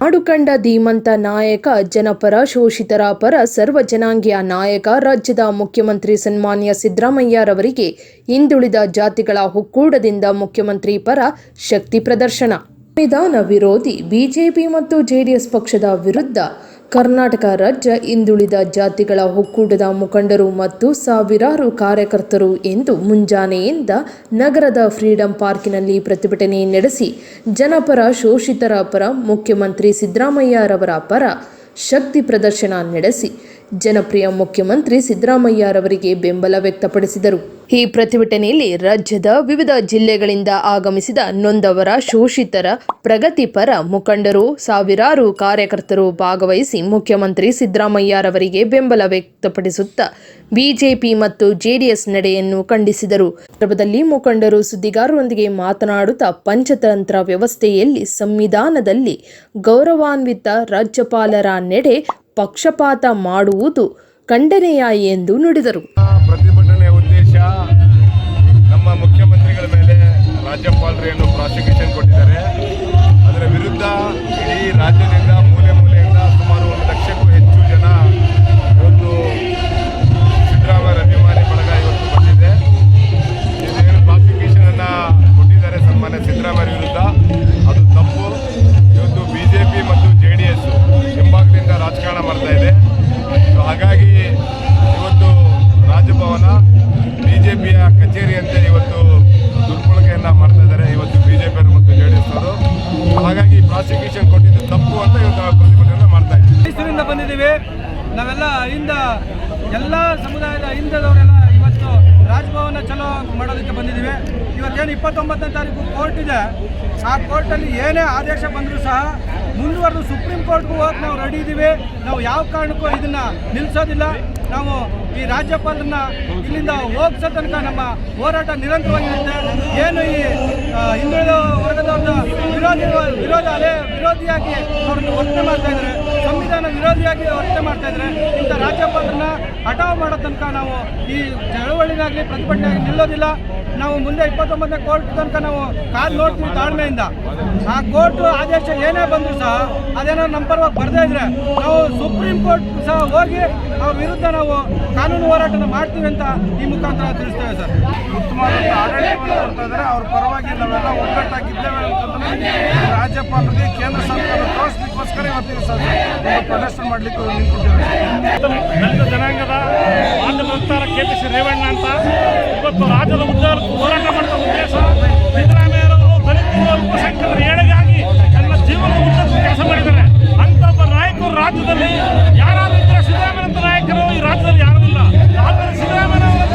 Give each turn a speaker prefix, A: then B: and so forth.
A: ನಾಡು ಕಂಡ ಧೀಮಂತ ನಾಯಕ, ಜನಪರ ಶೋಷಿತರ ಪರ ಸರ್ವ ಜನಾಂಗೀಯ ನಾಯಕ, ರಾಜ್ಯದ ಮುಖ್ಯಮಂತ್ರಿ ಸನ್ಮಾನ್ಯ ಸಿದ್ದರಾಮಯ್ಯರವರಿಗೆ ಹಿಂದುಳಿದ ಜಾತಿಗಳ ಹುಕ್ಕೂಡದಿಂದ ಮುಖ್ಯಮಂತ್ರಿ ಪರ ಶಕ್ತಿ ಪ್ರದರ್ಶನ. ಸಂವಿಧಾನ ವಿರೋಧಿ ಬಿಜೆಪಿ ಮತ್ತು ಜೆಡಿಎಸ್ ಪಕ್ಷದ ವಿರುದ್ಧ ಕರ್ನಾಟಕ ರಾಜ್ಯ ಹಿಂದುಳಿದ ಜಾತಿಗಳ ಒಕ್ಕೂಟದ ಮುಖಂಡರು ಮತ್ತು ಸಾವಿರಾರು ಕಾರ್ಯಕರ್ತರು ಎಂದು ಮುಂಜಾನೆಯಿಂದ ನಗರದ ಫ್ರೀಡಂ ಪಾರ್ಕಿನಲ್ಲಿ ಪ್ರತಿಭಟನೆ ನಡೆಸಿ ಜನಪರ ಶೋಷಿತರ ಪರ ಮುಖ್ಯಮಂತ್ರಿ ಸಿದ್ದರಾಮಯ್ಯರವರ ಪರ ಶಕ್ತಿ ಪ್ರದರ್ಶನ ನಡೆಸಿ ಜನಪ್ರಿಯ ಮುಖ್ಯಮಂತ್ರಿ ಸಿದ್ದರಾಮಯ್ಯರವರಿಗೆ ಬೆಂಬಲ ವ್ಯಕ್ತಪಡಿಸಿದರು. ಈ ಪ್ರತಿಭಟನೆಯಲ್ಲಿ ರಾಜ್ಯದ ವಿವಿಧ ಜಿಲ್ಲೆಗಳಿಂದ ಆಗಮಿಸಿದ ನೊಂದವರ ಶೋಷಿತರ ಪ್ರಗತಿಪರ ಮುಖಂಡರು, ಸಾವಿರಾರು ಕಾರ್ಯಕರ್ತರು ಭಾಗವಹಿಸಿ ಮುಖ್ಯಮಂತ್ರಿ ಸಿದ್ದರಾಮಯ್ಯರವರಿಗೆ ಬೆಂಬಲ ವ್ಯಕ್ತಪಡಿಸುತ್ತಾ ಬಿಜೆಪಿ ಮತ್ತು ಜೆಡಿಎಸ್ ನಡೆಯನ್ನು ಖಂಡಿಸಿದರು. ಸಂದರ್ಭದಲ್ಲಿ ಮುಖಂಡರು ಸುದ್ದಿಗಾರರೊಂದಿಗೆ ಮಾತನಾಡುತ್ತಾ ಪಂಚತಂತ್ರ ವ್ಯವಸ್ಥೆಯಲ್ಲಿ ಸಂವಿಧಾನದಲ್ಲಿ ಗೌರವಾನ್ವಿತ ರಾಜ್ಯಪಾಲರ ನಡೆ ಪಕ್ಷಪಾತ ಮಾಡುವುದು ಖಂಡನೀಯ ಎಂದು ನುಡಿದರು.
B: ಪ್ರತಿಭಟನೆಯ ಉದ್ದೇಶ ನಮ್ಮ ಮುಖ್ಯಮಂತ್ರಿಗಳ ಮೇಲೆ ರಾಜ್ಯಪಾಲರೇನು ಪ್ರಾಸಿಕ್ಯೂಷನ್ ಕೊಟ್ಟಿದ್ದಾರೆ. ಅದರ ವಿರುದ್ಧ ಇಡೀ ರಾಜ್ಯದಿಂದ ಪ್ರಾಸಿಕ್ಯೂಷನ್ ಕೊಟ್ಟಿದ್ದು ತಪ್ಪು ಅಂತ ಇವತ್ತು ಪ್ರತಿಭಟನೆ ಮಾಡ್ತಾ ಇದ್ದೀವಿ
C: ಮೈಸೂರಿಂದ ಬಂದಿದ್ದೀವಿ. ನಾವೆಲ್ಲ ಹಿಂದ, ಎಲ್ಲ ಸಮುದಾಯದ ಹಿಂದದವರೆಲ್ಲ ಇವತ್ತು ರಾಜಭವನ ಚಲೋ ಮಾಡೋದಕ್ಕೆ ಬಂದಿದ್ದೀವಿ. ಇವತ್ತೇನು ಇಪ್ಪತ್ತೊಂಬತ್ತನೇ ತಾರೀಕು ಕೋರ್ಟ್ ಇದೆ. ಆ ಕೋರ್ಟಲ್ಲಿ ಏನೇ ಆದೇಶ ಬಂದರೂ ಸಹ ಮುಂದುವರೆದು ಸುಪ್ರೀಂ ಕೋರ್ಟ್ಗೂ ಹೋಗಿ ನಾವು ರೆಡಿ ಇದ್ದೀವಿ. ನಾವು ಯಾವ ಕಾರಣಕ್ಕೂ ಇದನ್ನು ನಿಲ್ಲಿಸೋದಿಲ್ಲ ನಾವು ಈ ರಾಜ್ಯಪಾಲರನ್ನ ಇಲ್ಲಿಂದ ಹೋಗ್ಸೋ ತನಕ ನಮ್ಮ ಹೋರಾಟ ನಿರಂತರವಾಗಿರುತ್ತೆ. ಏನು ಈ ಹಿಂದುಳಿದ ವರ್ಗದವ್ರನ್ನ ವಿರೋಧಿ, ವಿರೋಧ ಅಲೆ ವಿರೋಧಿಯಾಗಿ ಅವ್ರನ್ನ ವರ್ತನೆ ಮಾಡ್ತಾ ಇದ್ದಾರೆ. ಸಂವಿಧಾನ ವಿರೋಧಿಯಾಗಿ ವರ್ತನೆ ಮಾಡ್ತಾ ಇದ್ದಾರೆ ಇಂಥ ರಾಜ್ಯಪಾಲರನ್ನ ಹಠಾವ್ ಮಾಡೋ ತನಕ ನಾವು ಈ ಚಳವಳಿಗಾಗಲಿ ಪ್ರತಿಭಟನೆ ನಿಲ್ಲೋದಿಲ್ಲ. ನಾವು ಮುಂದೆ ಇಪ್ಪತ್ತೊಂಬತ್ತನೇ ಕೋರ್ಟ್ ತನಕ ನಾವು ಕಾಲ್ ನೋಡ್ತೀವಿ ತಾಳ್ಮೆಯಿಂದ ಆ ಕೋರ್ಟ್ ಆದೇಶ ಏನೇ ಬಂದರೂ ಸಹ ಅದೇನೋ ನಮ್ಮ ಪರವಾಗಿ ಬರದೇ ಇದ್ರೆ ನಾವು ಸುಪ್ರೀಂ ಕೋರ್ಟ್ ಸಹ ಹೋಗಿ ಅವ್ರ ವಿರುದ್ಧ ನಾವು ಕಾನೂನು ಹೋರಾಟನ ಮಾಡ್ತೀವಿ ಅಂತ ಈ ಮುಖಾಂತರ ತಿಳಿಸ್ತೇವೆ ಸರ್.
D: ಇದ್ದಾರೆ. ಅವ್ರ ಪರವಾಗಿ ನಾವೆಲ್ಲ ಒಗ್ಗಟ್ಟಾಗಿದ್ದೇವೆ ಅಂತಂದ್ರೆ ರಾಜ್ಯಪಾಲರಿಗೆ ಕೇಂದ್ರ ಸರ್ಕಾರ ತೋರಿಸ್ಲಿಕ್ಕೋಸ್ಕರ ಇವತ್ತಿಗೆ ಪ್ರದರ್ಶನ ಮಾಡಲಿಕ್ಕೆ ನಿಂತಿದ್ದೇವೆ
E: ದಲಿತ ಜನಾಂಗದ ಮಾಧ್ಯಮ ವಕ್ತಾರ ಕೆ ಪಿ ಸಿ ರೇವಣ್ಣ ಅಂತ ಇವತ್ತು ರಾಜ್ಯದ ಉದ್ಯೋಗಕ್ಕೂ ಹೋರಾಟ ಮಾಡುವ ಉದ್ದೇಶ ಸಿದ್ದರಾಮಯ್ಯವರು ದಲಿತ ಅಲ್ಪಸಂಖ್ಯಾತರ ಏಳಿಗಾಗಿ ತನ್ನ ಜೀವನ ಉದ್ದಕ್ಕೂ ಕೆಲಸ ಮಾಡಿದ್ದಾರೆ. ಅಂತ ಒಬ್ಬ ನಾಯಕರು ರಾಜ್ಯದಲ್ಲಿ ಯಾರಾದ್ರೂ ಇದ್ದರೆ ಸಿದ್ದರಾಮಯ್ಯ ನಾಯಕರು ಈ ರಾಜ್ಯದಲ್ಲಿ ಯಾರೂ ಇಲ್ಲ. ಆದರೆ ಸಿದ್ದರಾಮಯ್ಯ